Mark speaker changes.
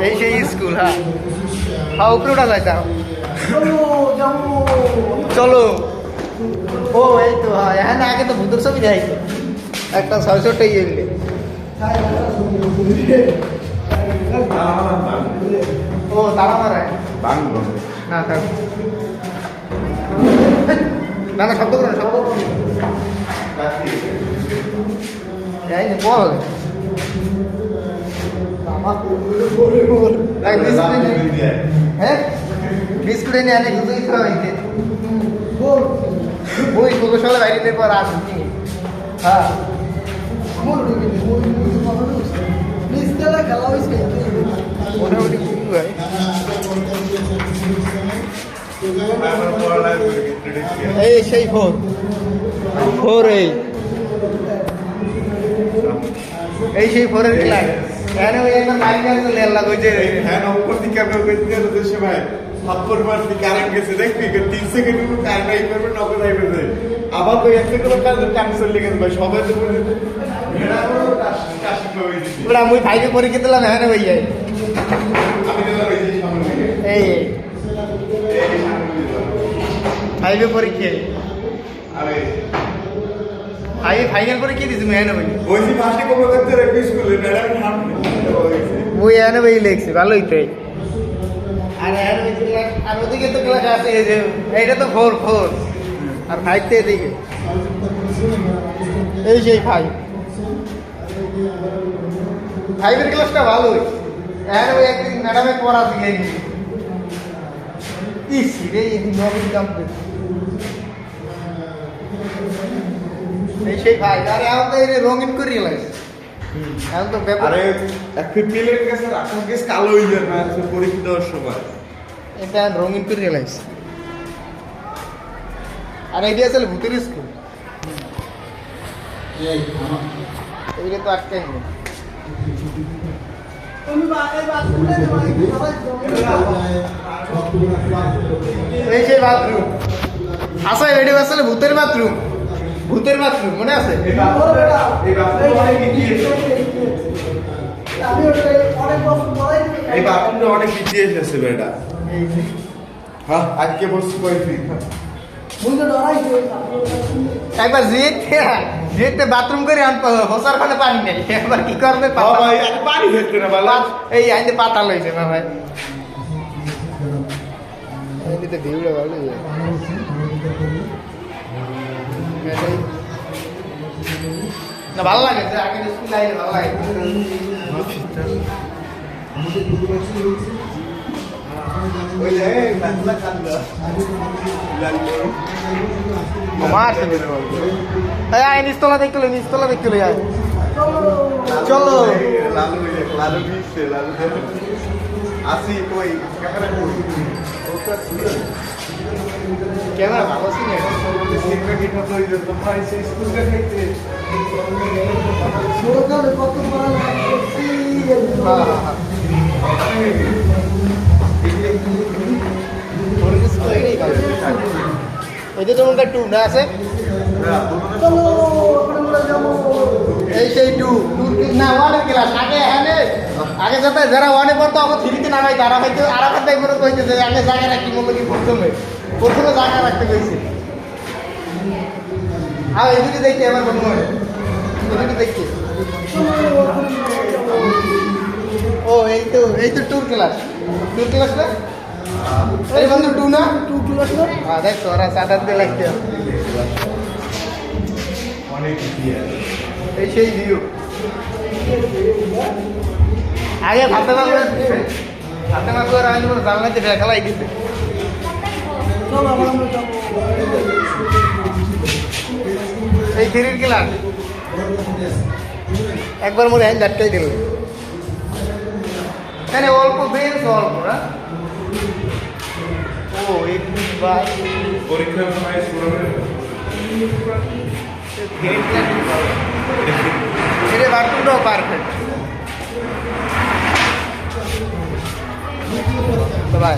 Speaker 1: এই সেই স্কুল হ্যাঁ। হ্যাঁ উপরে উঠা যাইতাম চলো ও এই তো হ্যাঁ আগে তো ভূতের ছবি দেখাইতো একটা ছয় ছোট ইয়ে এলে ও তারা মারায়। না থাক। না না শব্দ করো শব্দ করো। না। বল? বিস্কুট এনে কিছু দিতে হয়েছে। ওই প্রকৌশলে বাইরে পর আসছি হ্যাঁ। মোটামুটি হয় এই সেই ফোর। ফোর এই সেই ফোরের ক্লাস এখানে ওই একটা লাইন আছে লেল লাগছে
Speaker 2: হ্যাঁ উপর দিকে ওই দিকে তো দেশে ভাই থাপ্পর মারতে কারেন্ট গেছে দেখবি তিন সেকেন্ড কোনো কারেন্ট আই করবে নগদ আই করবে। আবার ওই এক সেকেন্ড কারেন্ট টাইম চলে গেছে ভাই সবাই তো বলে
Speaker 1: ওরা মুই ভাইকে পরীক্ষা দিলাম হয়ে যায়।
Speaker 2: আমি দিলাম যে সামনে
Speaker 1: এই। ফাইভে পরীক্ষা।
Speaker 2: আরে।
Speaker 1: ফাইভে ফাইনাল পরীক্ষা দিছি? মুই এখানে হই
Speaker 2: ওই যে মাসে কবে করতে রেখে স্কুলে ম্যাডাম নাম
Speaker 1: মুই এখানে বই লিখছি ভালোই তো আর এখানে ওই আর ওদিকে তো ক্লাস আছে এই যে এইটা তো ফোর ফোর আর ফাইভ তো এদিকে। এই সেই ফাইভ ফাইভের ক্লাসটা ভালোই এখানে ওই একদিন ম্যাডামে পড়া দিয়ে ইস রে এদিন নবীন কমপ্লিট এই সেই ভাই। আরে এখন তো রঙিন করে লাগছে। এখন তো ব্যাপার
Speaker 2: আরে এক প্লেন গেছে রাখার গেছে কালো হয়ে না পরীক্ষা দেওয়ার সময়।
Speaker 1: এটা রঙিন করে রিয়েলাইজ আর এইটা আসলে ভূতের স্কুল এইটা তো আটকাই নেই। এই সেই বাথরুম এটি আসলে ভূতের বাথরুম ভূতের বাথরুম মনে আছে?
Speaker 2: এই বাচ্চাটা এই অনেক এগিয়ে এই বাথরুমটা অনেক পিছিয়ে এসেছে বেটা। হ্যাঁ আজকে বসছি কয়েকদিন
Speaker 1: একবার জিতে জিতে বাথরুম করে আনতে হোসার খানে পানি নেই। এবার কি করবে
Speaker 2: পানি ফেলতে না বাবা।
Speaker 1: এই আইনে পাতা লইছে না ভাই ভিউটা ভালো না ভালো লাগে যে আগে স্কুল আইলে ভালো লাগে। নিস্তলা দেখতে লই নিস্তলা দেখতে আয়। চলো।
Speaker 2: আসি কই? ক্যামেরা
Speaker 1: ভালো
Speaker 2: ওই যে তোমরা
Speaker 1: হ্যাঁ হ্যাঁ হ্যাঁ। টু না আছে? এই সেই টু টু না ওয়ানের ক্লাস আগে এখানে। আগে যাতে যারা ওয়ানে পড়তো এখন থ্রিতে নামাই তারা হয়তো আর একটা টাইম কইতেছে আগে জায়গা রাখি মনে কি প্রথমে। প্রথমে জায়গা রাখতে কইছে আর এদিকে দেখছি আমার মনে হয় এদিকে দেখছি ও এই তো এই তো টুর ক্লাস টুর ক্লাস না? এই বন্ধু টু না? টু ক্লাস না? হ্যাঁ দেখ তোরা সাত দিয়ে লাগতে এই সেই ভিউ আগে ভাতে ভাতে মারবে আর আমি জানলাতে খেলাই দিতে থ্রির ক্লাস একবার মনে হয় ঝাটকাই দিল এখানে অল্প বেশ অল্প না? ও একুশ বাই
Speaker 2: পরীক্ষার সময়
Speaker 1: বাথরুমটাও পারফেক্ট বাই।